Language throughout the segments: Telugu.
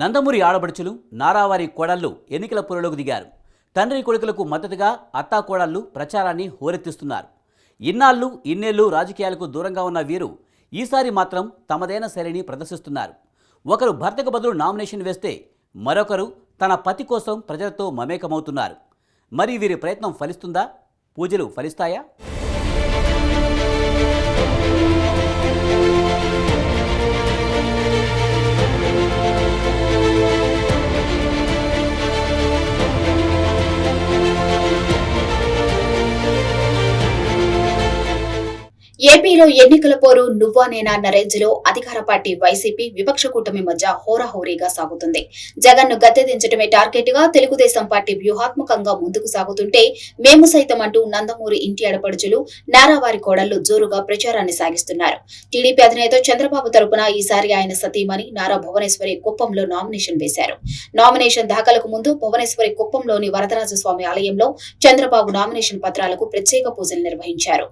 నందమూరి ఆడబడుచులు నారావారి కోడళ్ళు ఎన్నికల పొరలోకి దిగారు. తండ్రి కొడుకులకు మద్దతుగా అత్తా కోడళ్ళు ప్రచారాన్ని హోరెత్తిస్తున్నారు. ఇన్నాళ్ళు ఇన్నేళ్ళు రాజకీయాలకు దూరంగా ఉన్న వీరు ఈసారి మాత్రం తమదైన శైలిని ప్రదర్శిస్తున్నారు. ఒకరు భర్తకు బదులు నామినేషన్ వేస్తే మరొకరు తన పతి కోసం ప్రజలతో మమేకమవుతున్నారు. మరి వీరి ప్రయత్నం ఫలిస్తుందా? పూజలు ఫలిస్తాయా? ఏపీలో ఎన్నికల పోరు నువ్వా నేనా అన్న రేంజ్లో అధికార పార్టీ వైసీపీ విపక్ష కూటమి మధ్య హోరాహోరీగా సాగుతుంది. జగన్ను గద్దెదించడమే టార్గెట్గా తెలుగుదేశం పార్టీ వ్యూహాత్మకంగా ముందుకు సాగుతుంటే మేము సైతం అంటూ నందమూరి ఇంటి అడపడుచులు నారావారి కోడళ్ళు జోరుగా ప్రచారాన్ని సాగిస్తున్నారు. టీడీపీ అధినేత చంద్రబాబు తరపున ఈసారి ఆయన సతీమణి నారా భువనేశ్వరి కుప్పంలో నామినేషన్ వేశారు. నామినేషన్ దాఖలకు ముందు భువనేశ్వరి కుప్పంలోని వరదరాజ స్వామి ఆలయంలో చంద్రబాబు నామినేషన్ పత్రాలకు ప్రత్యేక పూజలు నిర్వహించారు.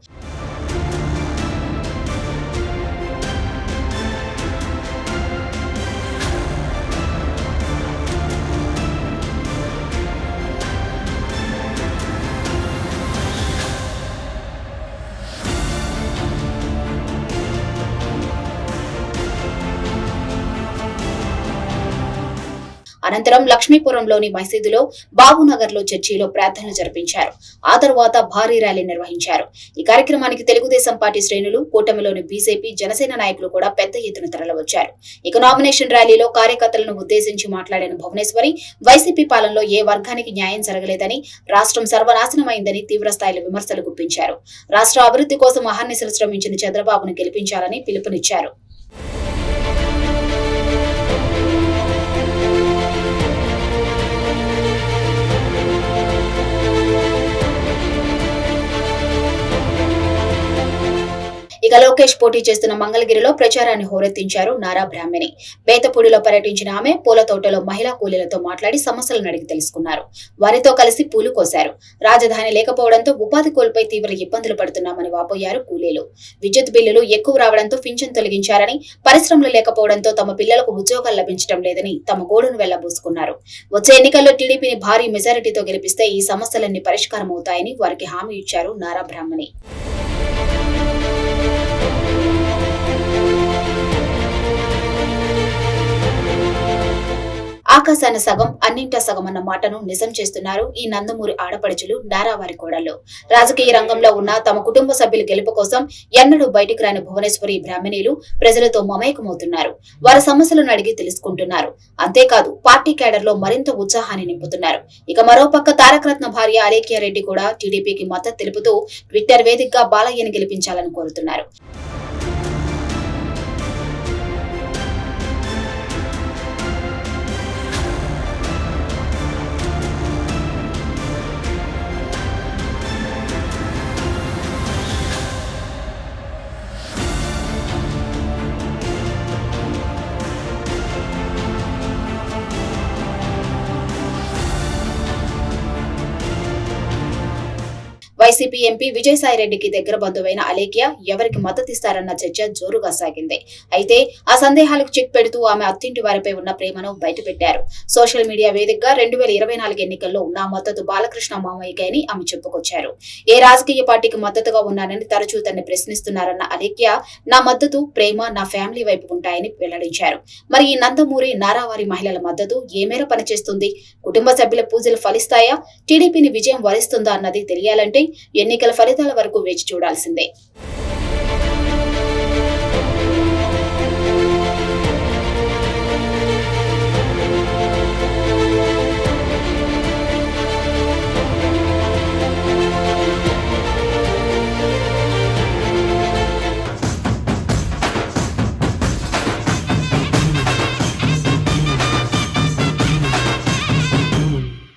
అనంతరం లక్ష్మీపురంలోని మసీదులో బాబునగర్లో చర్చిలో ప్రార్థనలు జరిపించారు. ఆ తర్వాత భారీ ర్యాలీ నిర్వహించారు. ఈ కార్యక్రమానికి తెలుగుదేశం పార్టీ శ్రేణులు కూటమిలోని బీజేపీ జనసేన నాయకులు కూడా పెద్ద ఎత్తున తరలివచ్చారు. ఇక నామినేషన్ ర్యాలీలో కార్యకర్తలను ఉద్దేశించి మాట్లాడిన భువనేశ్వరి వైసీపీ పాలనలో ఏ వర్గానికి న్యాయం జరగలేదని రాష్ట్రం సర్వనాశనమైందని తీవ్రస్థాయిలో విమర్శలు గుప్పించారు. రాష్ట్ర అభివృద్ధి కోసం అహర్నిశలు శ్రమించిన చంద్రబాబును గెలిపించాలని పిలుపునిచ్చారు. ఇక లోకేష్ పోటీ చేస్తున్న మంగళగిరిలో ప్రచారాన్ని హోరెత్తించారు నారా బ్రాహ్మణి. బేతపూడిలో పర్యటించిన ఆమె పూల తోటలో మహిళా కూలీలతో మాట్లాడి సమస్యలను అడిగి తెలుసుకున్నారు. వారితో కలిసి పూలు కోశారు. రాజధాని లేకపోవడంతో ఉపాధి కోల్పై తీవ్ర ఇబ్బందులు పడుతున్నామని వాపోయారు కూలీలు. విద్యుత్ బిల్లులు ఎక్కువ రావడంతో పింఛన్ తొలగించారని పరిశ్రమలు లేకపోవడంతో తమ పిల్లలకు ఉద్యోగాలు లభించడం లేదని తమ గోడును వెళ్ళబోసుకున్నారు. వచ్చే ఎన్నికల్లో టీడీపీని భారీ మెజారిటీతో గెలిపిస్తే ఈ సమస్యలన్నీ పరిష్కారం అవుతాయని వారికి హామీ ఇచ్చారు నారా బ్రాహ్మణి. ఆకాశాన సగం అన్నింటా సగం అన్న మాటను నిజం చేస్తున్నారు ఈ నందమూరి ఆడపడుచులు నారావారి కోడళ్ళు రాజకీయ రంగంలో ఉన్న తమ కుటుంబ సభ్యుల గెలుపు కోసం ఎన్నడూ బయటికి రాని భువనేశ్వరి బ్రాహ్మణీలు ప్రజలతో మమేకమవుతున్నారు. వారి సమస్యలను అడిగి తెలుసుకుంటున్నారు. అంతేకాదు పార్టీ క్యాడర్లో మరింత ఉత్సాహాన్ని నింపుతున్నారు. ఇక మరోపక్క తారకరత్న భార్య అలేఖ్య రెడ్డి కూడా టీడీపీకి మద్దతు తెలుపుతూ ట్విట్టర్ వేదికగా బాలయ్యను గెలిపించాలని కోరుతున్నారు. వైసీపీ ఎంపీ విజయసాయిరెడ్డికి దగ్గర బంధువైన అలేఖ్య ఎవరికి మద్దతిస్తారన్న చర్చ జోరుగా సాగింది. అయితే ఆ సందేహాలకు చెక్ పెడుతూ ఆమె అత్తింటి వారిపై ఉన్న ప్రేమను బయటపెట్టారు. సోషల్ మీడియా వేదికగా రెండు వేల ఇరవై నాలుగు ఎన్నికల్లో నా మద్దతు బాలకృష్ణ మామయ్యకే అని ఆమె చెప్పుకొచ్చారు. ఏ రాజకీయ పార్టీకి మద్దతుగా ఉన్నానని తరచూ తన్ని ప్రశ్నిస్తున్నారన్న అలేఖ్య నా మద్దతు ప్రేమ నా ఫ్యామిలీ వైపు ఉంటాయని వెల్లడించారు. మరి ఈ నందమూరి నారావారి మహిళల మద్దతు ఏ మేర పనిచేస్తుంది? కుటుంబ సభ్యుల పూజలు ఫలిస్తాయా? టీడీపీని విజయం వరిస్తుందా అన్నది తెలియాలంటే ఎన్నికల ఫలితాల వరకు వేచి చూడాల్సిందే.